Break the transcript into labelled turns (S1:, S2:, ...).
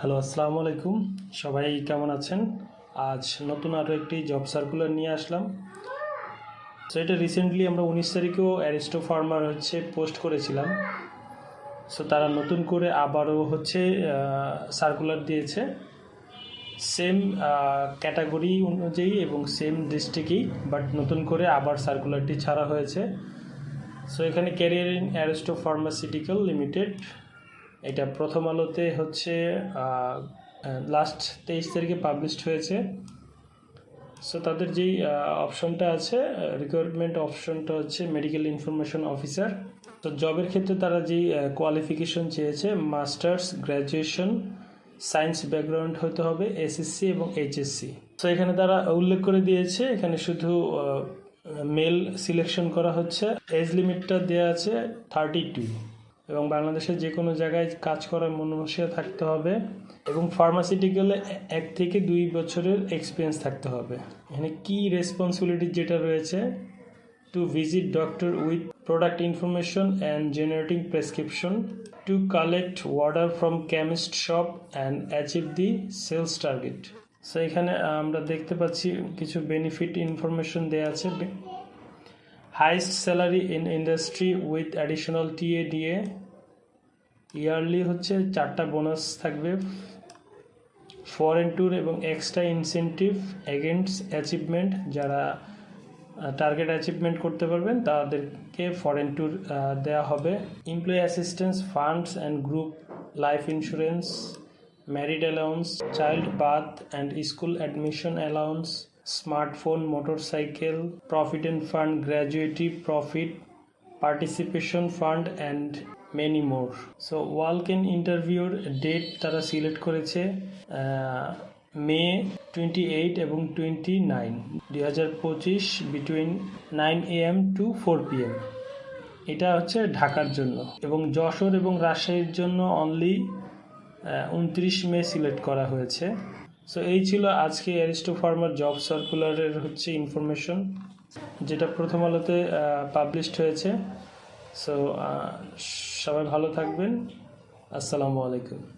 S1: Hello, আসসালামু আলাইকুম। সবাই কেমন আছেন? আজ নতুন আরও একটি জব সার্কুলার নিয়ে আসলাম। সো এটা রিসেন্টলি আমরা উনিশ তারিখেও অ্যারিস্টো ফার্মার হচ্ছে পোস্ট করেছিলাম। সো তারা নতুন করে আবারও হচ্ছে সার্কুলার দিয়েছে। সেম ক্যাটাগরি অনুযায়ী এবং সেম ডিস্ট্রিক্টেই বাট নতুন করে আবার সার্কুলারটি ছাড়া হয়েছে। সো এখানে career in Aristo pharmaceutical limited এটা প্রথম আলোতে হচ্ছে লাস্ট তেইশ তারিখে পাবলিশড হয়েছে। সো তাদের যেই অপশনটা আছে রিকোয়ারমেন্ট অপশনটা হচ্ছে মেডিকেল ইনফরমেশন অফিসার তো জবের ক্ষেত্রে তারা যেই কোয়ালিফিকেশন চেয়েছে মাস্টার্স গ্র্যাজুয়েশন সায়েন্স ব্যাকগ্রাউন্ড হতে হবে এসএসসি এবং এইচএসসি তো এখানে তারা উল্লেখ করে দিয়েছে, এখানে শুধু মেল সিলেকশন করা হচ্ছে। এজ লিমিটটা দেওয়া আছে থার্টি টু এবং বাংলাদেশের যে কোনো জায়গায় কাজ করার মনমসিয়া থাকতে হবে এবং ফার্মাসিউটিক্যালে এক থেকে দুই বছরের এক্সপিরিয়েন্স থাকতে হবে। এখানে কি রেসপন্সিবিলিটি যেটা রয়েছে? To visit doctor with product information and generating prescription to collect order from chemist shop and achieve the sales target so এখানে আমরা দেখতে পাচ্ছি কিছু বেনিফিট ইনফরমেশন দেওয়া আছে। Highest salary in industry with additional TADA yearly হচ্ছে চারটা bonus থাকবে ফরেন ট্যুর এবং এক্সট্রা ইনসেন্টিভ এগেন্স্ট অ্যাচিভমেন্ট যারা টার্গেট অ্যাচিভমেন্ট করতে পারবেন, তাদেরকে ফরেন ট্যুর দেওয়া হবে। Employee assistance funds and group life insurance married allowance child birth and school admission allowance smartphone, motorcycle provident fund gratuity profit, participation fund, and many more. So walk in ইন্টারভিউর date তারা select করেছে May twenty eight এবং twenty nine দুই হাজার পঁচিশ between nine A M to four P M এটা হচ্ছে ঢাকার জন্য। এবং যশোর এবং রাজশাহীর জন্য অনলি উনত্রিশ মে সিলেক্ট করা হয়েছে। সো এই ছিল আজকে অ্যারিস্টো ফার্মার জব সার্কুলারের হচ্ছে ইনফরমেশন যেটা প্রথম আলোতে পাবলিশড হয়েছে। সো সবাই ভালো থাকবেন। আসসালামু আলাইকুম।